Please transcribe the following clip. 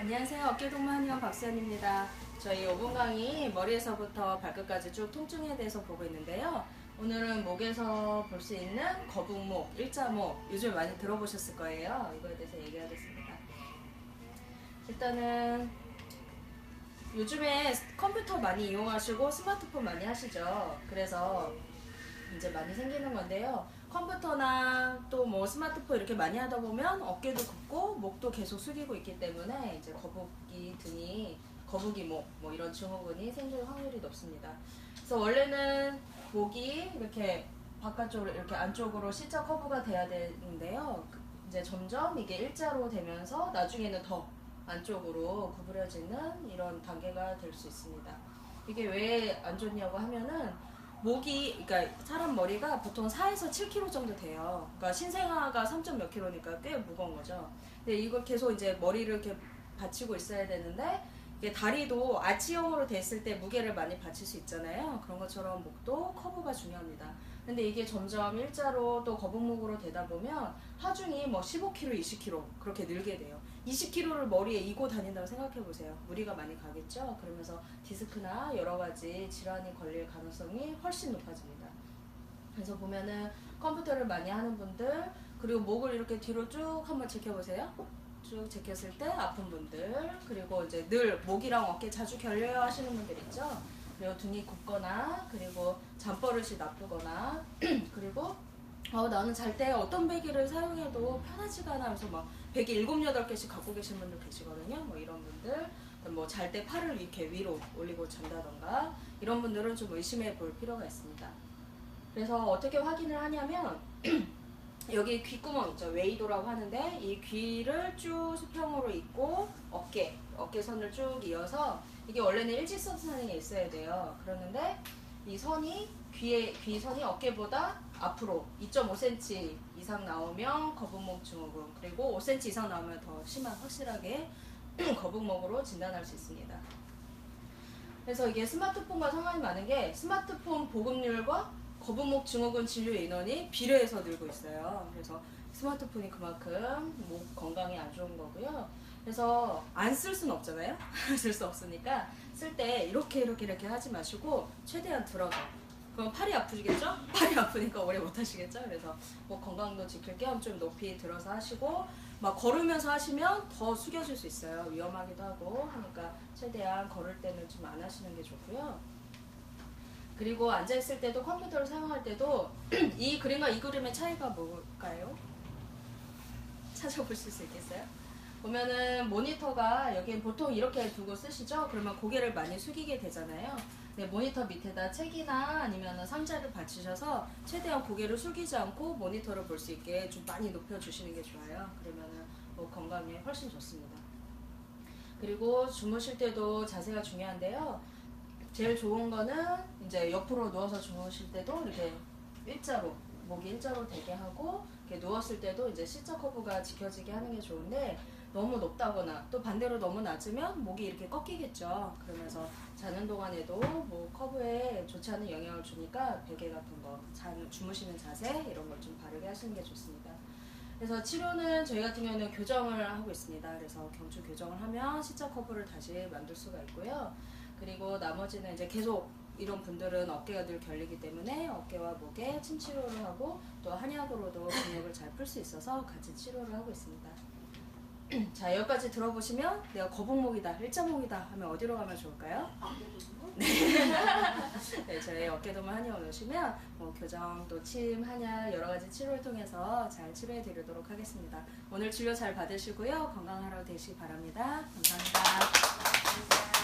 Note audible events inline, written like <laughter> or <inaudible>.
안녕하세요. 어깨동무 한의원 박수현입니다. 저희 5분 강의 머리에서부터 발끝까지 쭉 통증에 대해서 보고 있는데요. 오늘은 목에서 볼 수 있는 거북목, 일자목, 요즘 많이 들어보셨을 거예요. 이거에 대해서 얘기하겠습니다. 일단은 요즘에 컴퓨터 많이 이용하시고 스마트폰 많이 하시죠. 그래서 이제 많이 생기는 건데요. 컴퓨터나 또 뭐 스마트폰 이렇게 많이 하다 보면 어깨도 굽고 목도 계속 숙이고 있기 때문에 이제 거북이 등이 거북이 목 뭐 이런 증후군이 생길 확률이 높습니다. 그래서 원래는 목이 이렇게 바깥쪽으로 이렇게 안쪽으로 C자 커브가 돼야 되는데요. 그- 이제 점점 이게 일자로 되면서 나중에는 더 안쪽으로 구부려지는 이런 단계가 될 수 있습니다. 이게 왜 안 좋냐고 하면은 목이 그러니까 사람 머리가 보통 4에서 7kg 정도 돼요. 그러니까 신생아가 3. 몇 킬로니까 꽤 무거운 거죠. 근데 이걸 계속 이제 머리를 이렇게 받치고 있어야 되는데 다리도 아치형으로 됐을 때 무게를 많이 받칠 수 있잖아요. 그런 것처럼 목도 커브가 중요합니다. 근데 이게 점점 일자로 또 거북목으로 되다 보면 하중이 뭐 15kg, 20kg 그렇게 늘게 돼요. 20kg를 머리에 이고 다닌다고 생각해 보세요. 무리가 많이 가겠죠. 그러면서 디스크나 여러 가지 질환이 걸릴 가능성이 훨씬 높아집니다. 그래서 보면은 컴퓨터를 많이 하는 분들 그리고 목을 이렇게 뒤로 쭉 한번 제껴보세요. 쭉 제꼈을 때 아픈 분들 그리고 이제 늘 목이랑 어깨 자주 결려야 하시는 분들 있죠. 그리고 등이 굽거나 그리고 잠버릇이 나쁘거나 <clears throat> 그리고 어, 나는 잘 때 어떤 베개를 사용해도 편하지가 않아 그래서 막 베개 일곱 여덟 개씩 갖고 계신 분들 계시거든요. 뭐 이런 분들 뭐 잘 때 팔을 이렇게 위로 올리고 잔다던가 이런 분들은 좀 의심해 볼 필요가 있습니다. 그래서 어떻게 확인을 하냐면 <clears throat> 여기 귓구멍 있죠. 웨이도라고 하는데 이 귀를 쭉 수평으로 있고 어깨, 어깨선을 쭉 이어서 이게 원래는 일직선상에 있어야 돼요. 그러는데 이 선이 귀에 귀 선이 어깨보다 앞으로 2.5cm 이상 나오면 거북목 증후군 그리고 5cm 이상 나오면 더 심한 확실하게 <clears throat> 거북목으로 진단할 수 있습니다. 그래서 이게 스마트폰과 상관이 많은 게 스마트폰 보급률과 거북목 증후군 진료 인원이 비례해서 늘고 있어요. 그래서 스마트폰이 그만큼 목 건강에 안 좋은 거고요. 그래서 안 쓸 수는 없잖아요. <laughs> 쓸 수 없으니까 쓸 때 이렇게 이렇게 이렇게 하지 마시고 최대한 들어서 그럼 팔이 아프시겠죠? <laughs> 팔이 아프니까 오래 못 하시겠죠? 그래서 뭐 건강도 지킬 겸 좀 높이 들어서 하시고 막 걸으면서 하시면 더 숙여질 수 있어요. 위험하기도 하고 하니까 최대한 걸을 때는 좀 안 하시는 게 좋고요. 그리고 앉아 있을 때도 컴퓨터를 사용할 때도 <clears throat> 이 그림과 이 그림의 차이가 뭘까요? 찾아보실 수 있겠어요? 보면은 모니터가 여기 보통 이렇게 두고 쓰시죠? 그러면 고개를 많이 숙이게 되잖아요. 네, 모니터 밑에다 책이나 아니면 상자를 받치셔서 최대한 고개를 숙이지 않고 모니터를 볼 수 있게 좀 많이 높여주시는 게 좋아요. 그러면은 뭐 건강에 훨씬 좋습니다. 그리고 주무실 때도 자세가 중요한데요. 제일 좋은 거는 이제 옆으로 누워서 주무실 때도 이렇게 일자로 목이 일자로 되게 하고 이렇게 누웠을 때도 이제 C자 커브가 지켜지게 하는 게 좋은데 너무 높다거나 또 반대로 너무 낮으면 목이 이렇게 꺾이겠죠. 그러면서 자는 동안에도 뭐 커브에 좋지 않은 영향을 주니까 베개 같은 거, 자, 주무시는 자세 이런 걸 좀 바르게 하시는 게 좋습니다. 그래서 치료는 저희 같은 경우는 교정을 하고 있습니다. 그래서 경추 교정을 하면 C자 커브를 다시 만들 수가 있고요. 그리고 나머지는 이제 계속 이런 분들은 어깨가 늘 결리기 때문에 어깨와 목에 침 치료를 하고 또 한약으로도 근육을 잘 풀 수 있어서 같이 치료를 하고 있습니다. <clears throat> 자 여기까지 들어보시면 내가 거북목이다, 일자목이다 하면 어디로 가면 좋을까요? 네, <laughs> 저희 어깨동물 한의원 오시면 뭐 교정, 또 침, 한약 여러 가지 치료를 통해서 잘 치료해 드리도록 하겠습니다. 오늘 진료 잘 받으시고요. 건강한 하루 되시기 바랍니다. 감사합니다.